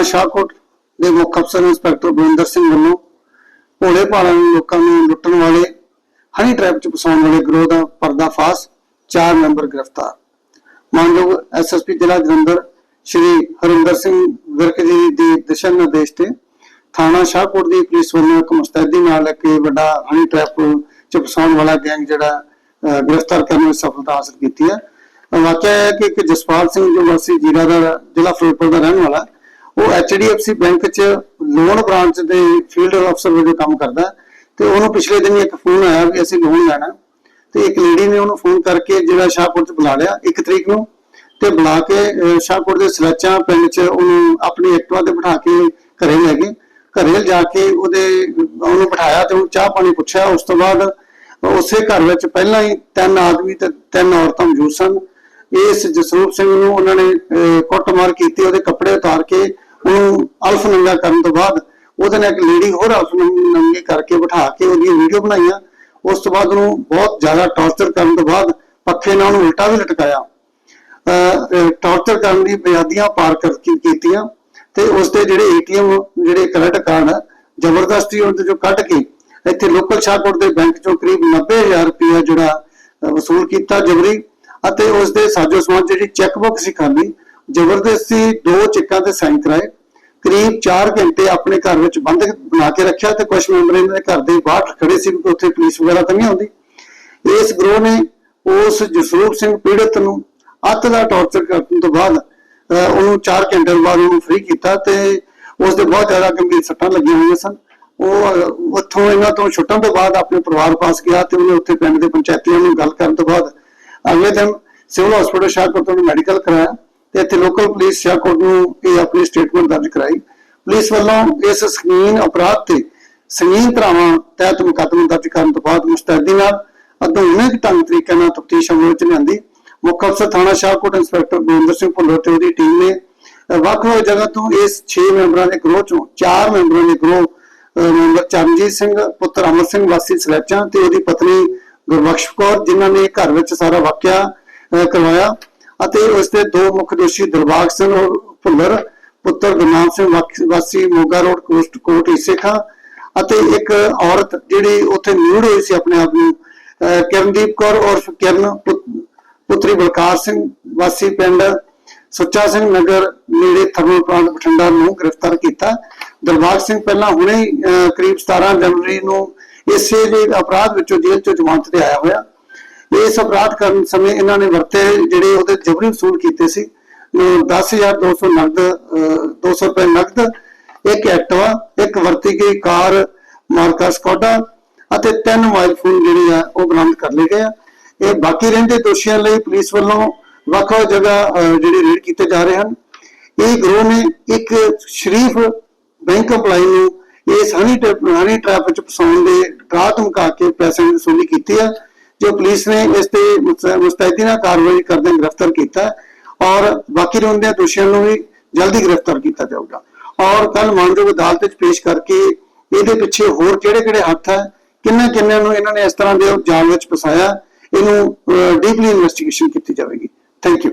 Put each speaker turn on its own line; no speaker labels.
ਥਾਣਾ ਸ਼ਾਹਕੋਟ ਦੇ ਮੁੱਖ ਅਫਸਰ ਇੰਸਪੈਕਟਰ ਬਰਿੰਦਰ ਸਿੰਘ ਵੱਲੋਂ ਭੋਲੇ ਭਾਲੇ ਲੋਕਾਂ ਨੂੰ ਲੁੱਟਣ ਵਾਲੇ ਹਨੀ ਟ੍ਰੈਪ ਚ ਫਸਾਉਣ ਵਾਲੇ ਗਰੋਹ ਦਾ ਪਰਦਾਫਾਸ਼ ਚਾਰ ਮੈਂਬਰ ਗ੍ਰਿਫਤਾਰ। ਮਾਨਯੋਗ ਐਸਐਸਪੀ ਜ਼ਿਲ੍ਹਾ ਜਲੰਧਰ ਸ਼੍ਰੀ ਹਰਿੰਦਰ ਸਿੰਘ ਵਿਰਕ ਜੀ ਦੇ ਦਿਸ਼ਾ ਨਿਰਦੇਸ਼ ਤੇ ਥਾਣਾ ਸ਼ਾਹਕੋਟ ਦੀ ਪੁਲਿਸ ਵੱਲੋਂ ਇੱਕ ਮੁਸਤੈਦੀ ਨਾਲ ਇੱਕ ਵੱਡਾ ਹਨੀ ਟ੍ਰੈਪ ਚ ਫਸਾਉਣ ਵਾਲਾ ਗੈਂਗ ਜਿਹੜਾ ਗ੍ਰਿਫਤਾਰ ਕਰਨ ਵਿੱਚ ਸਫਲਤਾ ਹਾਸਲ ਕੀਤੀ ਹੈ। ਵਾਕਿਆ ਹੈ ਕਿ ਇੱਕ ਜਸਪਾਲ ਸਿੰਘ ਜੋ ਵਾਸੀ ਜੀਰਾ ਦਾ ਜ਼ਿਲ੍ਹਾ ਫਿਰੋਜ਼ਪੁਰ ਦਾ ਰਹਿਣ ਵਾਲਾ ਉਹ HDFC ਬੈਂਕ 'ਚ ਲੋਨ ਬ੍ਰਾਂਚ ਦੇ ਫੀਲਡ ਅਫਸਰ ਵਜੋਂ ਕੰਮ ਕਰਦਾ ਤੇ ਉਹਨੂੰ ਪਿਛਲੇ ਦਿਨ ਇੱਕ ਫੋਨ ਆਇਆ ਵੀ ਅਸੀਂ ਲੋਨ ਲੈਣਾ। ਤੇ ਇੱਕ ਲੇਡੀ ਨੇ ਉਹਨੂੰ ਫੋਨ ਕਰਕੇ ਜਿਹੜਾ ਸ਼ਾਹਪੁਰ 'ਚ ਬੁਲਾ ਲਿਆ ਇੱਕ ਤਰੀਕ ਨੂੰ ਤੇ ਬੁਲਾ ਕੇ ਸ਼ਾਹਪੁਰ ਦੇ ਸਲਾਚਾ ਪਿੰਡ 'ਚ ਉਹਨੂੰ ਆਪਣੀ ਐਕਟਿਵਾ ਤੇ ਬਿਠਾ ਕੇ ਘਰੇ ਲੈ ਗਏ। ਘਰੇ ਜਾ ਕੇ ਉਹਦੇ, ਉਹਨੂੰ ਬਿਠਾਇਆ ਤੇ ਉਹਨੂੰ ਚਾਹ ਪਾਣੀ ਪੁੱਛਿਆ। ਉਸ ਤੋਂ ਬਾਅਦ ਉਸੇ ਘਰ ਵਿੱਚ ਪਹਿਲਾਂ ਹੀ ਤਿੰਨ ਆਦਮੀ ਤੇ ਤਿੰਨ ਔਰਤਾਂ ਮੌਜੂਦ ਸਨ। ਇਸ ਜਸਰੂਪ ਸਿੰਘ ਨੂੰ ਉਹਨਾਂ ਨੇ ਕੁੱਟਮਾਰ ਕੀਤੀ, ਉਹਦੇ ਕੱਪੜੇ ਉਤਾਰ ਕੇ ਉਹਨੂੰ ਅਲਫ ਨੰਗਾ ਕਰਨ ਤੋਂ ਬਾਅਦ ਉਹਦੇ ਨਾਲ ਇੱਕ ਲੇਡੀ ਹੋਰ ਅਲਫ ਨੰਗੀ ਕਰਕੇ ਬਿਠਾ ਕੇ ਉਹਦੀਆਂ ਵੀਡੀਓ ਬਣਾਈਆਂ। ਉਸ ਤੋਂ ਬਾਅਦ ਉਹਨੂੰ ਬਹੁਤ ਜ਼ਿਆਦਾ ਟੌਰਚਰ ਕਰਨ ਤੋਂ ਬਾਅਦ ਪੱਖੇ ਨਾਲ ਉਹਨੂੰ ਉਲਟਾ ਵੀ ਲਟਕਾਇਆ। ਟੌਰਚਰ ਕਰਨ ਦੀ ਬੁਨਿਆਦੀਆਂ ਪਾਰ ਕਰ ਕੀਤੀਆਂ ਤੇ ਉਸ ਦੇ ਜਿਹੜੇ ਏਟੀਐਮ ਜਿਹੜੇ ਕ੍ਰੈਡਿਟ ਕਾਰਡ ਜ਼ਬਰਦਸਤੀ ਉਹਦੇ ਚੋਂ ਕੱਢ ਕੇ ਇੱਥੇ ਲੋਕਲ ਸ਼ਾਹਕੋਟ ਦੇ ਬੈਂਕ ਚੋਂ ਕਰੀਬ 90000 ਰੁਪਇਆ ਜਿਹੜਾ ਅਹ, ਵਸੂਲ ਕੀਤਾ ਜਬਰੀ ਅਤੇ ਉਸ ਦੇ ਸਾਜੋ ਸਮਾਜ ਜਿਹੜੀ ਚੈੱਕ ਬੁੱਕ ਸੀ ਖਾਲੀ ਜ਼ਬਰਦਸਤੀ ਦੋ ਚੈੱਕਾਂ ਤੇ ਸਾਈਨ ਕਰਾਏ। ਕਰੀਬ 4 ਘੰਟੇ ਆਪਣੇ ਘਰ ਵਿੱਚ ਬੰਦ ਬਣਾ ਕੇ ਰੱਖਿਆ ਤੇ ਕੁਝ ਮੈਂਬਰ ਇਹਨਾਂ ਦੇ ਘਰ ਦੇ ਬਾਹਰ ਖੜੇ ਸੀ ਉੱਥੇ ਪੁਲਿਸ ਵਗੈਰਾ ਤਾਂ ਨਹੀਂ ਆਉਂਦੀ। ਇਸ ਗਰੋਹ ਨੇ ਉਸ ਜਸਰੂਪ ਸਿੰਘ ਪੀੜਤ ਨੂੰ ਅੱਤ ਦਾ ਟੌਰਚਰ ਕਰਨ ਤੋਂ ਬਾਅਦ ਉਹਨੂੰ 4 ਘੰਟੇ ਬਾਅਦ ਉਹਨੂੰ ਫ੍ਰੀ ਕੀਤਾ ਤੇ ਉਸ ਦੇ ਬਹੁਤ ਜ਼ਿਆਦਾ ਗੰਭੀਰ ਸੱਟਾਂ ਲੱਗੀਆਂ ਹੋਈਆਂ ਸਨ। ਉਹ ਉੱਥੋਂ ਇਹਨਾਂ ਤੋਂ ਛੁੱਟਣ ਤੋਂ ਬਾਅਦ ਆਪਣੇ ਪਰਿਵਾਰ ਪਾਸ ਗਿਆ ਤੇ ਉਹਨੇ ਉੱਥੇ ਪਿੰਡ ਦੇ ਪੰਚਾਇਤੀਆਂ ਨੂੰ ਗੱਲ ਕਰਨ ਤੋਂ ਬਾਅਦ ਅਗਲੇ ਦਿਨ ਸਿਵਲ ਹਸਪੀਟਲ ਸ਼ਾਹਕੋਟ ਤੋਂ ਮੈਡੀਕਲ ਕਰਾਇਆ। ਤੇ ਇੱਥੇ ਲੋਕਲ ਪੁਲਿਸ ਸ਼ਾਹਕੋਟ ਨੂੰ ਇਹ ਆਪਣੀ ਸਟੇਟਮੈਂਟ ਦਰਜ ਕਰਾਈ। ਪੁਲਿਸ ਵੱਲੋਂ ਇਸ ਸੰਗੀਨ ਅਪਰਾਧ ਤੇ ਸੰਗੀਨ ਧਾਰਾਵਾਂ ਤਹਿਤ ਮੁਕੱਦਮਾ ਦਰਜ ਕਰਨ ਤੋਂ ਬਾਅਦ ਮੁਸਤੈਦੀ ਨਾਲ ਅਧੂਨਿਕ ਢੰਗ ਤਰੀਕੇ ਨਾਲ ਤਫਤੀਸ਼ ਅਮਲ ਵਿੱਚ ਲਿਆਂਦੀ। ਮੁੱਖ ਅਫਸਰ ਥਾਣਾ ਸ਼ਾਹਕੋਟ ਇੰਸਪੈਕਟਰ ਗੋਬਿੰਦਰ ਸਿੰਘ ਭੁੱਲਰ ਤੇ ਉਹਦੀ ਟੀਮ ਨੇ ਵੱਖ-ਵੱਖ ਜਗ੍ਹਾ ਤੋਂ ਇਸ 6 ਮੈਂਬਰਾਂ ਦੇ ਗਰੋਹ ਚੋਂ 4 ਮੈਂਬਰਾਂ ਦੇ ਗਰੋਹ ਮੈਂਬਰ ਚਰਨਜੀਤ ਸਿੰਘ, ਪੁੱਤਰ ਅਮਰ ਸਿੰਘ, ਵਾਸੀ ਸਲੈਚਾਂ ਤੇ ਉਹਦੀ ਪਤਨੀ ਗੁਰਬਖਸ਼ ਕੌਰ, ਜਿਨ੍ਹਾਂ ਨੇ ਘਰ ਵਿੱਚ ਸਾਰਾ ਵਾਕਿਆ ਕਰਵਾਇਆ। ਅਤੇ ਉਸ ਦੇ ਦੋ ਮੁੱਖ ਦੋਸ਼ੀ ਦਿਲਬਾਗ ਸਿੰਘ ਔਰ ਭੁੱਲਰ ਪੁੱਤਰ ਗੁਰਨਾਮ ਸਿੰਘ ਵਾਸੀ ਮੋਗਾ ਰੋਡ ਕੋਸਟ ਕੋਟ ਈਸੇ ਅਤੇ ਇੱਕ ਔਰਤ ਜਿਹੜੀ ਉੱਥੇ ਨਿਊਡ ਹੋਈ ਸੀ ਆਪਣੇ ਆਪ ਨੂੰ ਅਹ, ਕੌਰ ਔਰ ਕਿਰਨ ਪੁੱਤਰੀ ਬਲਕਾਰ ਸਿੰਘ ਵਾਸੀ ਪਿੰਡ ਸੁੱਚਾ ਸਿੰਘ ਨਗਰ ਨੇੜੇ ਥਰਮਲ ਪਲਾਂਟ ਬਠਿੰਡਾ ਨੂੰ ਗ੍ਰਿਫਤਾਰ ਕੀਤਾ। ਦਿਲਬਾਗ ਸਿੰਘ ਪਹਿਲਾਂ ਹੁਣੇ ਕਰੀਬ 17 ਜਨਵਰੀ ਨੂੰ ਇਸੇ ਦੇ ਅਪਰਾਧ ਵਿੱਚੋਂ ਜੇਲ੍ਹ ਚੋਂ ਜ਼ਮਾਨਤ ਤੇ ਆਇਆ ਹੋਇਆ। ਇਸ ਅਪਰਾਧ ਕਰਨ ਸਮੇਂ ਇਹਨਾਂ ਨੇ ਵਰਤੇ ਜਿਹੜੇ ਉਹਦੇ ਜਬਰੀ ਵਸੂਲ ਕੀਤੇ ਸੀ। ਅਹ 10200 ਨਗਦ 200 ਰੁਪਏ ਨਗਦ, ਇੱਕ ਐਕਟਿਵਾ ਇੱਕ ਵਰਤੀ ਗਈ ਕਾਰ ਮਾਰਕਾ ਸਕੋਡਾ ਅਤੇ ਤਿੰਨ ਮੋਬਾਈਲ ਫੋਨ ਜਿਹੜੇ ਆ ਉਹ ਬਰਾਮਦ ਕਰ ਲਏ ਗਏ ਆ। ਇਹ ਬਾਕੀ ਰਹਿੰਦੇ ਦੋਸ਼ੀਆਂ ਲਈ ਪੁਲਿਸ ਵੱਲੋਂ ਵੱਖ-ਵੱਖ ਜਗ੍ਹਾ ਜਿਹੜੇ ਰੇਡ ਕੀਤੇ ਜਾ ਰਹੇ ਹਨ। ਇਹ ਗਰੋਹ ਨੇ ਇੱਕ ਸ਼ਰੀਫ ਬੈਂਕ EMPLOYE ਨੂੰ ਇਸ ਹਨੀ ਟ੍ਰੈਪ ਹਨੀ ਟ੍ਰੈਪ ਵਿੱਚ ਫਸਾਉਣ ਦੇ ਡਰਾ ਧਮਕਾ ਕੇ ਪੈਸੇ ਦੀ ਵਸੂਲੀ ਕੀਤੀ ਹੈ ਜੋ ਪੁਲਿਸ ਨੇ ਇਸ ਤੇ ਮੁਸਤੈਦੀ ਨਾਲ ਕਾਰਵਾਈ ਕਰਦੇ ਗ੍ਰਿਫਤਾਰ ਕੀਤਾ ਔਰ ਬਾਕੀ ਰਹਿੰਦੇ ਦੋਸ਼ੀਆਂ ਨੂੰ ਵੀ ਜਲਦੀ ਗ੍ਰਿਫਤਾਰ ਕੀਤਾ ਜਾਊਗਾ। ਔਰ ਕੱਲ ਮਾਨਯੋਗ ਅਦਾਲਤ ਵਿੱਚ ਪੇਸ਼ ਕਰਕੇ ਇਹਦੇ ਪਿੱਛੇ ਹੋਰ ਕਿਹੜੇ-ਕਿਹੜੇ ਹੱਥ ਹੈ ਕਿੰਨੇ ਕਿੰਨੇ ਨੂੰ ਇਹਨਾਂ ਨੇ ਇਸ ਤਰ੍ਹਾਂ ਦੇ ਜਾਲ ਵਿੱਚ ਫਸਾਇਆ, ਇਹਨੂੰ ਡੀਪਲੀ ਇਨਵੈਸਟੀਗੇਸ਼ਨ ਕੀਤੀ ਜਾਵੇਗੀ। Thank you